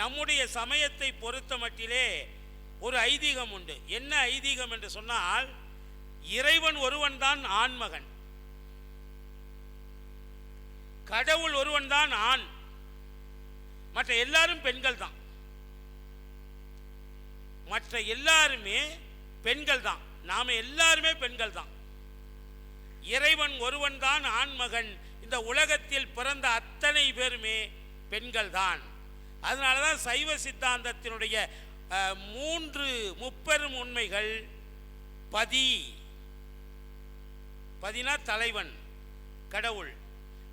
நம்முடைய சமயத்தை பொறுத்த மட்டிலே ஒரு ஐதீகம் உண்டு. என்ன ஐதீகம் என்று சொன்னால் இறைவன் ஒருவன் தான் ஆண்மகன். கடவுள் ஒருவன் தான் ஆண். மற்ற எல்லாரும் பெண்கள் தான். மற்ற எல்லாருமே பெண்கள் தான். நாம எல்லாருமே பெண்கள் தான். இறைவன் ஒருவன் தான் ஆண்மகன். இந்த உலகத்தில் பிறந்த அத்தனை பேருமே பெண்கள் தான். அதனால தான் சைவ சித்தாந்தத்தினுடைய மூன்று முப்பெரும் உண்மைகள். பதி. பதினா தலைவன் கடவுள்.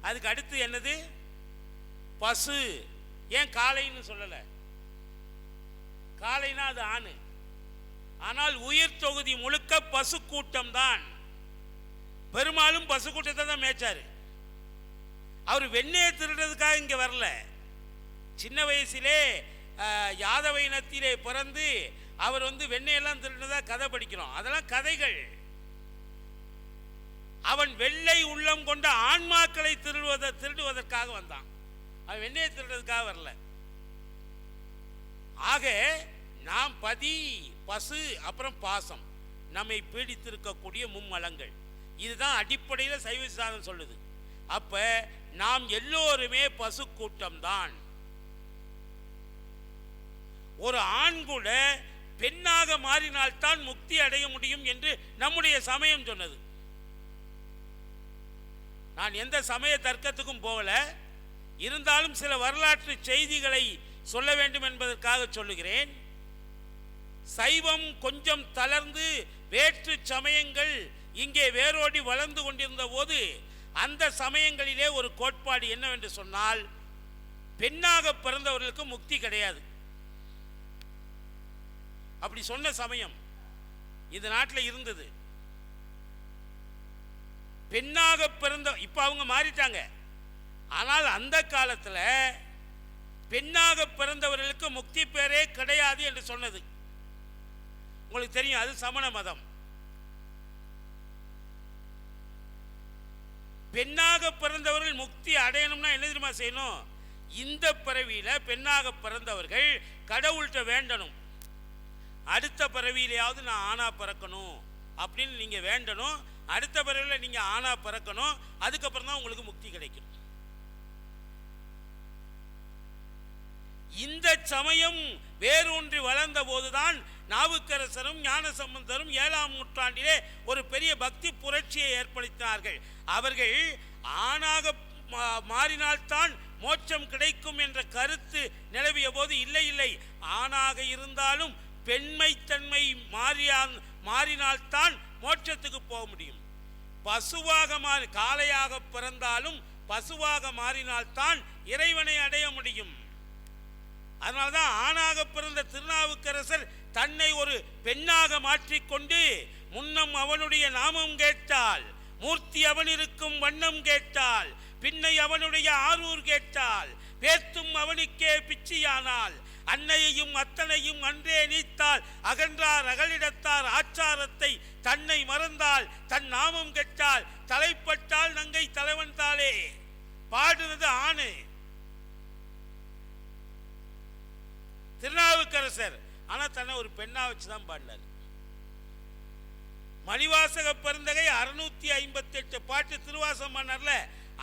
அதுக்கு அடுத்து என்னது? பசு. ஏன் காளைன்னு சொல்லலை? காளைனா அது ஆணு. ஆனால் உயிர் தொகுதி முழுக்க பசு கூட்டம் தான் பெரும்பாலும் பசு கூட்டத்தை தான் மேய்ச்சாரு. அவர் வெண்ணெயை திருடுறதுக்காக இங்கே வரல. சின்ன வயசிலே யாதவ இனத்திலே பிறந்து அவர் வந்து வெண்ணையெல்லாம் திருடுனதா கதை படிக்கிறோம். அதெல்லாம் கதைகள். அவன் வெள்ளை உள்ளம் கொண்ட ஆன்மாக்களை திருடுவத திருடுவதற்காக வந்தான். அவன் வெண்ணையை திருடுறதுக்காக வரல. ஆக நாம் பதி பசு அப்புறம் பாசம் நம்மை பீடித்திருக்கக்கூடிய மும்மலங்கள். இதுதான் அடிப்படையில் சைவ சித்தாந்தம் சொல்லுது. அப்ப நாம் எல்லோருமே பசு கூட்டம்தான் ஒரு ஆண் கூட பெண்ணாக மாறினால்தான் முக்தி அடைய முடியும் என்று நம்முடைய சமயம் சொன்னது. நான் எந்த சமய தர்க்கத்துக்கும் போகல. இருந்தாலும் சில வரலாற்று செய்திகளை சொல்ல வேண்டும் என்பதற்காக சொல்லுகிறேன். சைவம் கொஞ்சம் தளர்ந்து வேற்று சமயங்கள் இங்கே வேரோடி வளர்ந்து கொண்டிருந்த போது அந்த சமயங்களிலே ஒரு கோட்பாடு என்னவென்று சொன்னால் பெண்ணாக பிறந்தவர்களுக்கு முக்தி கிடையாது. அப்படி சொன்ன சமயம் இந்த நாட்டில் இருந்தது. பெண்ணாக பிறந்த இப்போ அவங்க மாறிட்டாங்க. ஆனால் அந்த காலத்தில் பெண்ணாக பிறந்தவர்களுக்கு முக்தி பேரே கிடையாது என்று சொன்னது. உங்களுக்கு தெரியும் அது சமண மதம். பெண்ணாக பிறந்தவர்கள் முக்தி அடையணும்னா என்ன தெரியுமா செய்யணும்? இந்த பிறவியில் பெண்ணாக பிறந்தவர்கள் கடவுள்கிட்ட வேண்டணும். அடுத்த பிறவியிலையாவது நான் ஆணாக பிறக்கணும் அப்படின்னு நீங்கள் வேண்டணும். அடுத்த பிறவியில் நீங்கள் ஆணாக பிறக்கணும். அதுக்கப்புறம் தான் உங்களுக்கு முக்தி கிடைக்கும். இந்த சமயம் வேரூன்றி வளர்ந்த போதுதான் நாவுக்கரசரும் ஞானசம்பந்தரும் ஏழாம் நூற்றாண்டிலே ஒரு பெரிய பக்தி புரட்சியை ஏற்படுத்தினார்கள். அவர்கள் ஆணாக மா- மாறினால்தான் மோட்சம் கிடைக்கும் என்ற கருத்து நிலவிய போது இல்லை இல்லை. ஆணாக இருந்தாலும் பெண்மைத்தன்மை மாறியா மாறினால்தான் மோட்சத்துக்கு போக முடியும். பசுவாக மாறி காளையாக பிறந்தாலும் பசுவாக மாறினால்தான் இறைவனை அடைய முடியும். அதனால்தான் ஆணாக பிறந்த திருநாவுக்கரசர் தன்னை ஒரு பெண்ணாக மாற்றிக்கொண்டு முன்னம் அவனுடைய நாமம் கேட்டால் மூர்த்தி அவன் இருக்கும் வண்ணம் கேட்டால் பின்னை அவனுடைய ஆரூர் கேட்டால் பேத்தும் அவனுக்கே பிச்சியானால் அன்னையையும் அத்தனையும் அன்றே நீத்தால் அகன்றார் அகலிடத்தார் ஆச்சாரத்தை தன்னை மறந்தால் தன் நாமம் கெட்டால் தலைப்பட்டால் நங்கை தலைவன் தாளே. பாடுறது ஆணு. திருநாவுக்கரசர் ஆனா தன்னை ஒரு பெண்ணா வச்சு தான் பாடினார். மணிவாசக பெருந்தகை அறுநூத்தி ஐம்பத்தி எட்டு பாட்டு திருவாசம் பண்ணார்ல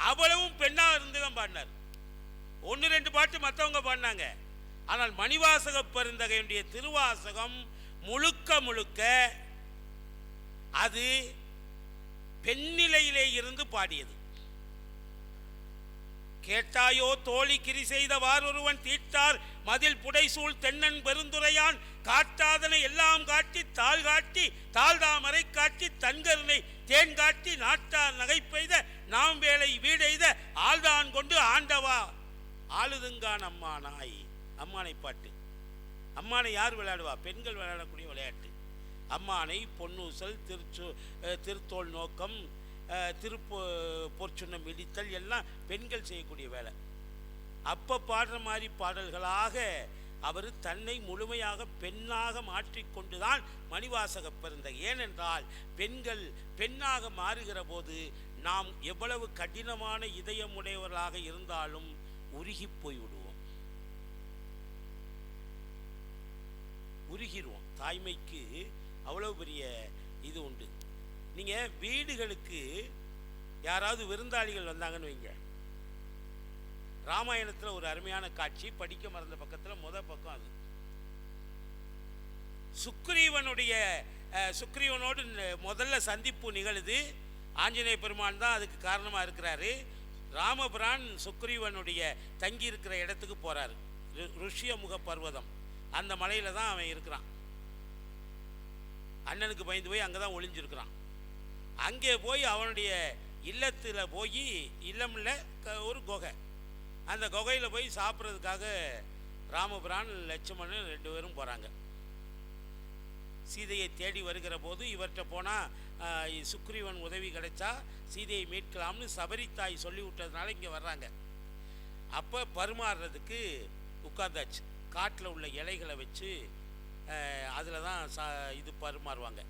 அவ்வளவும் பெண்ணா இருந்து தான் பாடினார். ஒன்று ரெண்டு பாட்டு மற்றவங்க பாடினாங்க. ஆனால் மணிவாசக பெருந்தகையுடைய திருவாசகம் முழுக்க முழுக்க அது பெண்ணிலையிலே இருந்து பாடியது. கேட்டாயோ தோழி கிரி செய்தவார் ஒருவன் தீட்டார் மதில் புடைசூழ் தென்னன் பெருந்துரையான் காட்டாதனை எல்லாம் காட்டி தாள் காட்டி தாழ்தாமரை காட்டி தன்கருணை தேன் காட்டி நாட்டார் நகை பெய்த நாம் வேலை வீடெய்த ஆள்தான் கொண்டு ஆண்டவா ஆளுதுங்கான் அம்மா நாய் அம்மானை பாட்டு. அம்மானை யார் விளையாடுவா? பெண்கள் விளையாடக்கூடிய விளையாட்டு. அம்மானை பொன்னூசல் திருச்சு திருத்தோல் திருத்தோள் நோக்கம் அஹ், திருப்பொ பொற்சுன்னம் இடித்தல் எல்லாம் பெண்கள் செய்யக்கூடிய வேலை. அப்போ பாடுற மாதிரி பாடல்களாக அவர் தன்னை முழுமையாக பெண்ணாக மாற்றிக்கொண்டுதான் மணிவாசக பிறந்த. ஏனென்றால் பெண்கள் பெண்ணாக மாறுகிற போது நாம் எவ்வளவு கடினமான இதயமுடையவர்களாக இருந்தாலும் உருகி போய்விடுவோம். உருகிடுவோம் தாய்மைக்கு அவ்வளோ பெரிய இது உண்டு. நீங்கள் வீடுகளுக்கு யாராவது விருந்தாளிகள் வந்தாங்கன்னு வைங்க. ராமாயணத்தில் ஒரு அருமையான காட்சி படிக்க மறந்த பக்கத்தில் முத பக்கம் அது. சுக்ரீவனுடைய சுக்ரீவனோடு முதல்ல சந்திப்பு நிகழுது. ஆஞ்சநேய பெருமான் தான் அதுக்கு காரணமாக இருக்கிறாரு. ராமபிரான் சுக்ரீவனுடைய தங்கி இருக்கிற இடத்துக்கு போகிறார் ரு- ருஷ்யமுக பர்வதம். அந்த மலையில் தான் அவன் இருக்கிறான். அண்ணனுக்கு பயந்து போய் அங்கே தான் ஒளிஞ்சிருக்கிறான். அங்கே போய் அவனுடைய இல்லத்தில் போய் இல்லமில்ல க- ஒரு குகை. அந்த குகையில் போய் சாப்பிட்றதுக்காக ராமபுரான் லட்சுமணன் ரெண்டு பேரும் போகிறாங்க சீதையை தேடி வருகிற போது இவர்கிட்ட போனால் சுக்ரீவன் உதவி கிடைச்சா சீதையை மீட்கலாம்னு சபரித்தாய் சொல்லி விட்டதுனால இங்கே வர்றாங்க. அப்போ பரிமாறுறதுக்கு உட்கார்ந்தாச்சு. காட்டில் உள்ள இலைகளை வச்சு அதில் தான் சா இது பரிமாறுவாங்க.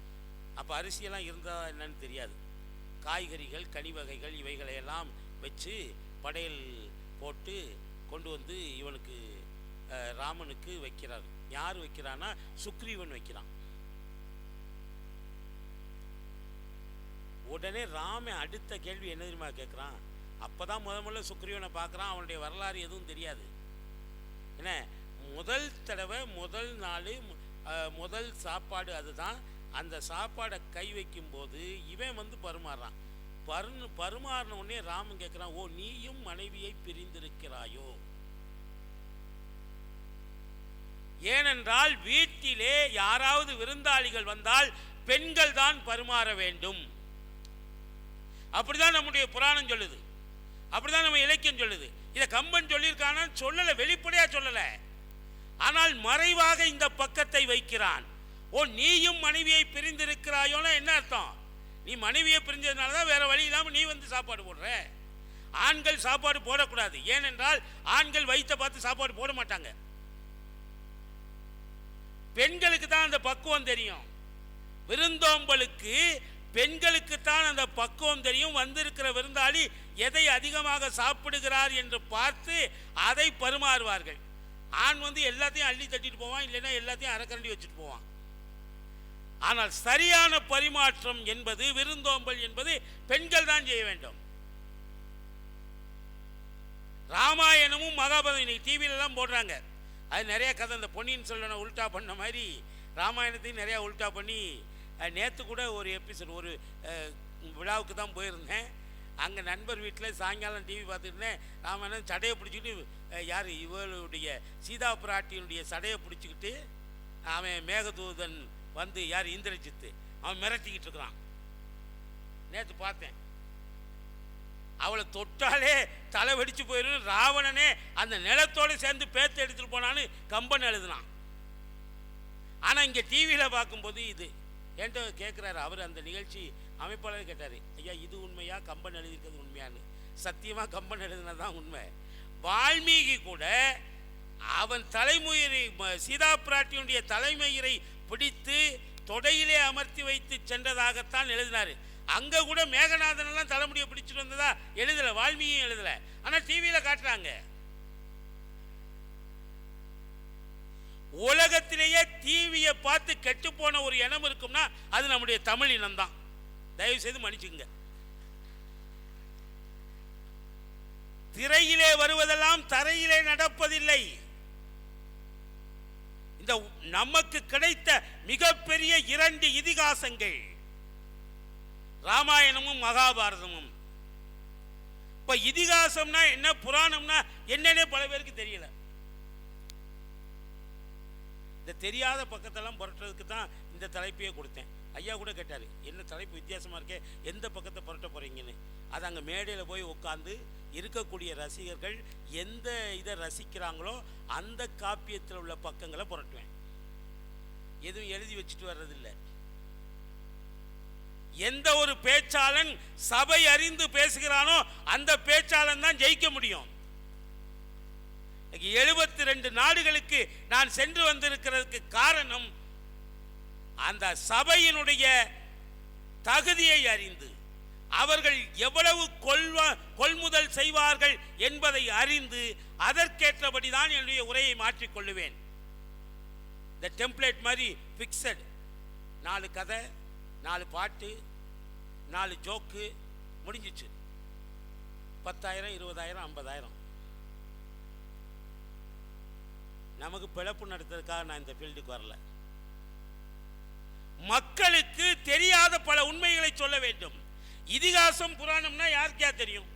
அப்போ அரிசியெல்லாம் இருந்தால் என்னன்னு தெரியாது. காய்கறிகள் கனி வகைகள் இவைகளையெல்லாம் வச்சு படையல் போட்டு கொண்டு வந்து இவனுக்கு ராமனுக்கு வைக்கிறார். யார் வைக்கிறான்னா சுக்ரீவன் வைக்கிறான். உடனே ராமன் அடுத்த கேள்வி என்ன தெரியுமா கேட்குறான் அப்பதான் முத முதல்ல சுக்ரீவனை பார்க்குறான் அவனுடைய வரலாறு எதுவும் தெரியாது. என்ன? முதல் தடவை முதல் நாள் முதல் சாப்பாடு அதுதான். அந்த சாப்பாடை கை வைக்கும்போது இவன் வந்து பருமாறுறான். பரு பருமாறின உடனே ராமன் கேட்குறான் ஓ நீயும் மனைவியை பிரிந்திருக்கிறாயோ? ஏனென்றால் வீட்டிலே யாராவது விருந்தாளிகள் வந்தால் பெண்கள் தான் பருமாற வேண்டும். அப்படிதான் நம்முடைய புராணம் சொல்லுது. அப்படிதான் நம்ம இலக்கியம் சொல்லுது. இதை கம்பன் சொல்லியிருக்கானா? சொல்லலை வெளிப்படையாக சொல்லலை. ஆனால் மறைவாக இந்த பக்கத்தை வைக்கிறான். ஓ நீயும் மனைவியை பிரிந்திருக்கிறாயோன்னா என்ன அர்த்தம்? நீ மனைவியை பிரிஞ்சதுனால தான் வேற வழி இல்லாமல் நீ வந்து சாப்பாடு போடுற? ஆண்கள் சாப்பாடு போடக்கூடாது. ஏனென்றால் ஆண்கள் வயிற்றை பார்த்து சாப்பாடு போட மாட்டாங்க. பெண்களுக்கு தான் அந்த பக்குவம் தெரியும். விருந்தோம்பலுக்கு பெண்களுக்கு தான் அந்த பக்குவம் தெரியும். வந்திருக்கிற விருந்தாளி எதை அதிகமாக சாப்பிடுகிறார் என்று பார்த்து அதை பரிமாறுவார்கள். ஆண் வந்து எல்லாத்தையும் அள்ளி தட்டிட்டு போவான் இல்லைன்னா எல்லாத்தையும் அரைக்கரண்டி வச்சுட்டு போவான். ஆனால் சரியான பரிமாற்றம் என்பது விருந்தோம்பல் என்பது பெண்கள் தான் செய்ய வேண்டும். ராமாயணமும் மகாபாரதம் இன்னைக்கு டிவியிலலாம் போடுறாங்க. அது நிறைய கதை இந்த பொன்னியின் செல்வனை உல்டா பண்ண மாதிரி ராமாயணத்தையும் நிறையா உல்டா பண்ணி நேற்று கூட ஒரு எபிசோட் ஒரு விழாவுக்கு தான் போயிருந்தேன். அங்கே நண்பர் வீட்டில் சாயங்காலம் டிவி பார்த்துட்டு நாம் என்ன சடையை பிடிச்சிக்கிட்டு யார்? இவளுடைய சீதா பிராட்டியினுடைய சடையை பிடிச்சிக்கிட்டு அவன் மேகதூதன் வந்து யார்? இந்திரஜித்து. அவன் மிரட்டிக்கிட்டு இருக்கிறான். நேற்று பார்த்தேன். அவளை தொட்டாலே தலை வெடிச்சு போயிடும் ராவணனே அந்த நிலத்தோடு சேர்ந்து பேத்து எடுத்துட்டு போனான்னு கம்பன் எழுதினான். ஆனால் இங்கே டிவியில் பார்க்கும்போது இது. என்கிட்ட கேட்குறாரு அவர் அந்த நிகழ்ச்சி அமைப்பாளர் கேட்டார் ஐயா இது உண்மையா? கம்பன் எழுதியிருக்கிறது உண்மையான்னு. சத்தியமாக கம்பன் எழுதுனது தான் உண்மை. வால்மீகி கூட அவன் தலைமுயிரை ம- சீதா பிராட்டியுடைய தலைமையரை பிடித்து தொடையிலே அமர்த்தி வைத்து சென்றதாகத்தான் எழுதினார். அங்கே கூட மேகநாதன் எல்லாம் தலைமுடியை பிடிச்சிட்டு வந்ததா? எழுதலை வால்மீகியும் எழுதலை. ஆனால் டிவியில் காட்டுறாங்க. உலகத்திலேயே டிவியை பார்த்து கெட்டு போன ஒரு இனம் இருக்கும்னா அது நம்முடைய தமிழ் இனம்தான். தயவு செய்து மன்னிச்சுங்க திரையிலே வருவதெல்லாம் தரையிலே நடப்பதில்லை. இந்த நமக்கு கிடைத்த மிகப்பெரிய இரண்டு இதிகாசங்கள். ராமாயணமும் மகாபாரதமும். இப்ப இதிகாசம்னா என்ன புராணம்னா என்னன்னே பல பேருக்கு தெரியல. இந்த தெரியாத பக்கத்தெல்லாம் புரட்டுறதுக்கு தான் இந்த தலைப்பையே கொடுத்தேன். ஐயா கூட கேட்டார் என்ன தலைப்பு வித்தியாசமாக இருக்கே எந்த பக்கத்தை புரட்ட போகிறீங்கன்னு அது அங்கே மேடையில் போய் உட்காந்து இருக்கக்கூடிய ரசிகர்கள் எந்த இதை ரசிக்கிறாங்களோ அந்த காப்பியத்தில் உள்ள பக்கங்களை புரட்டுவேன். எதுவும் எழுதி வச்சுட்டு வர்றதில்லை. எந்த ஒரு பேச்சாளன் சபை அறிந்து பேசுகிறானோ அந்த பேச்சாளன் தான் ஜெயிக்க முடியும். எழுபத்தி ரெண்டு நாடுகளுக்கு நான் சென்று வந்திருக்கிறதுக்கு காரணம் அந்த சபையினுடைய தகுதியை அறிந்து அவர்கள் எவ்வளவு கொள்வா கொள்முதல் செய்வார்கள் என்பதை அறிந்து அதற்கேற்றபடி தான் என்னுடைய உரையை மாற்றிக்கொள்ளுவேன் இந்த டெம்ப்ளேட் மாதிரி ஃபிக்ஸட் நாலு கதை நாலு பாட்டு நாலு ஜோக்கு முடிஞ்சிச்சு. பத்தாயிரம் இருபதாயிரம் ஐம்பதாயிரம். நமக்கு பிழப்பு நடத்துறதுக்காக நான் இந்த ஃபீல்டுக்கு வரல. மக்களுக்கு தெரியாத பல உண்மைகளை சொல்ல வேண்டும். இதிகாசம் புராணம்னா யாருக்கா தெரியும்?